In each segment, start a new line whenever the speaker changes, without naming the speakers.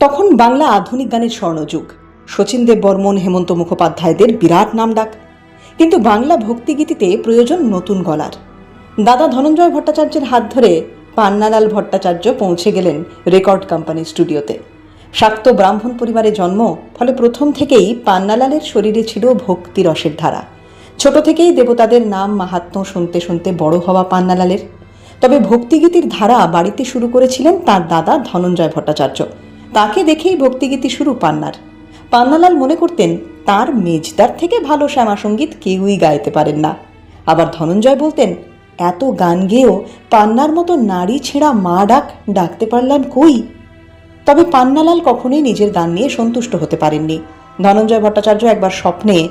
তখন বাংলা আধুনিক গানের স্বর্ণযুগ। শচীন দেব বর্মন হেমন্ত মুখোপাধ্যায়দের বিরাট নাম ডাক। কিন্তু বাংলা ভক্তিগীতিতে প্রয়োজন নতুন গলার। দাদা ধনঞ্জয় ভট্টাচার্যের হাত ধরে পান্নালাল ভট্টাচার্য পৌঁছে গেলেন রেকর্ড কোম্পানি স্টুডিওতে। শাক্ত ব্রাহ্মণ পরিবারে জন্ম, ফলে প্রথম থেকেই পান্নালালের শরীরে ছিল ভক্তি রসের ধারা। ছোট থেকেই দেবতাদের নাম মাহাত্ম্য শুনতে শুনতে বড় হওয়া পান্নালালের। তবে ভক্তিগীতির ধারা বাড়িতে শুরু করেছিলেন তার দাদা ধনঞ্জয় ভট্টাচার্য। তাকে দেখেই ভক্তিগীতি শুরু পান্নার। পান্নালাল মনে করতেন, তার মেজদার থেকে ভালো শ্যামাসঙ্গীত কেউই গাইতে পারেন না। আবার ধনঞ্জয় বলতেন, এত গান গেয়েও পান্নার মতো নারী ছেঁড়া মা ডাক ডাকতে পারলাম কই? তবে পান্নালাল কখনোই নিজের গান নিয়ে সন্তুষ্ট হতে পারেননি। ধনঞ্জয় ভট্টাচার্য একবার স্বপ্নে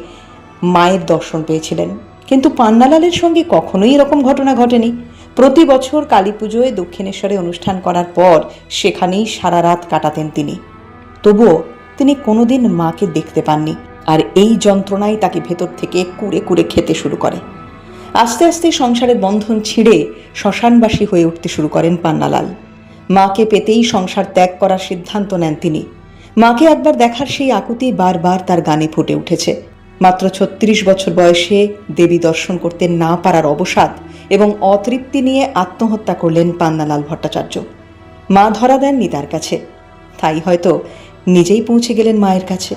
মায়ের দর্শন পেয়েছিলেন। কিন্তু পান্নালালের সঙ্গে কখনোই এরকম ঘটনা ঘটেনি। প্রতি বছর কালী পুজোয় দক্ষিণেশ্বরে অনুষ্ঠান করার পর সেখানেই সারা রাত কাটাতেন তিনি। তবুও তিনি কোনোদিন মাকে দেখতে পাননি আর এই যন্ত্রণাই তাকে ভেতর থেকে কুড়ে কুড়ে খেতে শুরু করে। আস্তে আস্তে সংসারের বন্ধন ছিঁড়ে শ্মশানবাসী হয়ে উঠতে শুরু করেন পান্নালাল। মাকে পেতেই সংসার ত্যাগ করার সিদ্ধান্ত নেন তিনি। মাকে একবার দেখার সেই আকুতি বারবার তার গানে ফুটে উঠেছে। মাত্র ছত্রিশ বছর বয়সে দেবী দর্শন করতে না পারার অবসাদ এবং অতৃপ্তি নিয়ে আত্মহত্যা করলেন পান্নালাল ভট্টাচার্য। মা ধরা দেননি তার কাছে। তাই হয়তো নিজেই পৌঁছে গেলেন মায়ের কাছে।